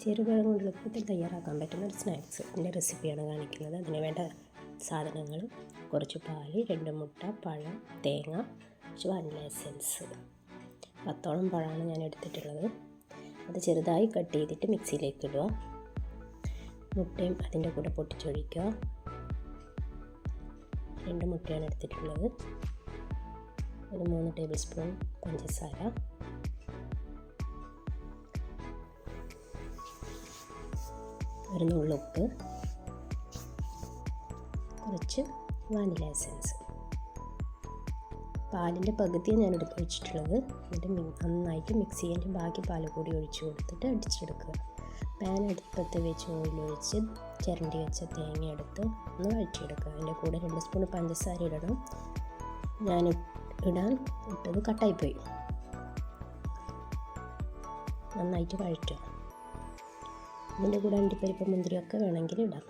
ചെറുപഴം കൊണ്ട് എളുപ്പത്തിൽ തയ്യാറാക്കാൻ പറ്റുന്ന ഒരു സ്നാക്സ് എന്റെ റെസിപ്പിയാണ് കാണിക്കുന്നത്. അതിന് വേണ്ട സാധനങ്ങൾ കുറച്ച് പാൽ രണ്ട് മുട്ട പഴം തേങ്ങ കുറച്ച് വാനില എസൻസ് പത്തോളം പഴമാണ് ഞാൻ എടുത്തിട്ടുള്ളത്. അത് ചെറുതായി കട്ട് ചെയ്തിട്ട് മിക്സിയിലേക്ക് ഇടുക. മുട്ടയും അതിന്റെ കൂടെ പൊട്ടിച്ചൊഴിക്കുക. രണ്ട് മുട്ടയാണ് എടുത്തിട്ടുള്ളത്. ഒരു മൂന്ന് ടേബിൾ സ്പൂൺ പഞ്ചസാര. ഒരു നുള്ളുപ്പ് കുറച്ച് വാനില എസൻസ്. പാലിന്റെ പകുതിയാണ് ഞാൻ എടുത്ത് വെച്ചിട്ടുള്ളത്. എന്നിട്ട് നന്നായിട്ട് മിക്സ് ചെയ്യാൻ ബാക്കി പാൽ കൂടി ഒഴിച്ച് കൊടുത്തിട്ട് അടിച്ചെടുക്കുക. പാൻ അടുപ്പത്ത് വെച്ച് ഓയിലൊഴിച്ച് ചിരണ്ടി വെച്ച തേങ്ങ എടുത്ത് ഒന്ന് വഴറ്റിയെടുക്കുക. അതിന്റെ കൂടെ രണ്ട് സ്പൂൺ പഞ്ചസാര ഇടണം. ഞാൻ ഇടാൻ ഇട്ടത് കട്ടായിപ്പോയി. നന്നായിട്ട് വഴറ്റുക. ഇതിന്റെ കൂടെ അണ്ടിപ്പരിപ്പ് മുന്തിരിയൊക്കെ വേണമെങ്കിൽ ഇടാം.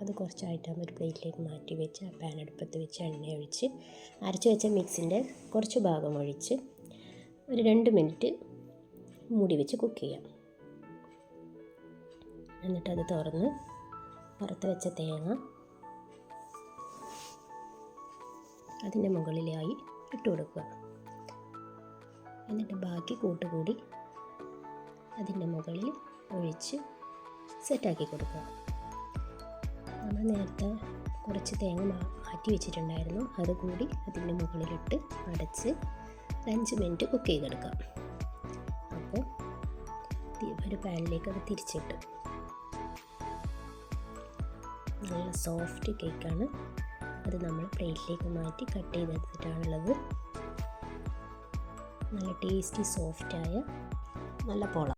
അത് കുറച്ചായിട്ടാകുമ്പോൾ ഒരു പ്ലേറ്റിലേക്ക് മാറ്റി വെച്ച് ആ പാൻ അടുപ്പത്ത് വെച്ച് എണ്ണ ഒഴിച്ച് അരച്ച് വെച്ച മിക്സിന്റെ കുറച്ച് ഭാഗം ഒഴിച്ച് ഒരു രണ്ട് മിനിറ്റ് മൂടി വെച്ച് കുക്ക് ചെയ്യാം. എന്നിട്ടത് തുറന്ന് വറുത്ത് വെച്ച തേങ്ങ അതിന്റെ മുകളിലായി ഇട്ട് കൊടുക്കുക. എന്നിട്ട് ബാക്കി കൂട്ടുകൂടി അതിന്റെ മുകളിൽ ഒഴിച്ച് സെറ്റാക്കി കൊടുക്കുക. നമ്മൾ നേരത്തെ കുറച്ച് തേങ്ങ മാറ്റി വെച്ചിട്ടുണ്ടായിരുന്നു. അത് കൂടി അതിന്റെ മുകളിലിട്ട് അടച്ച് അഞ്ച് മിനിറ്റ് കുക്ക് ചെയ്തെടുക്കാം. അപ്പോൾ ഒരു പാനിലേക്ക് അത് തിരിച്ചിട്ട് നല്ല സോഫ്റ്റ് കേക്കാണ്. അത് നമ്മൾ പ്ലേറ്റിലേക്ക് മാറ്റി കട്ട് ചെയ്തെടുത്തിട്ടാണുള്ളത്. നല്ല ടേസ്റ്റി സോഫ്റ്റായ നല്ല പോള.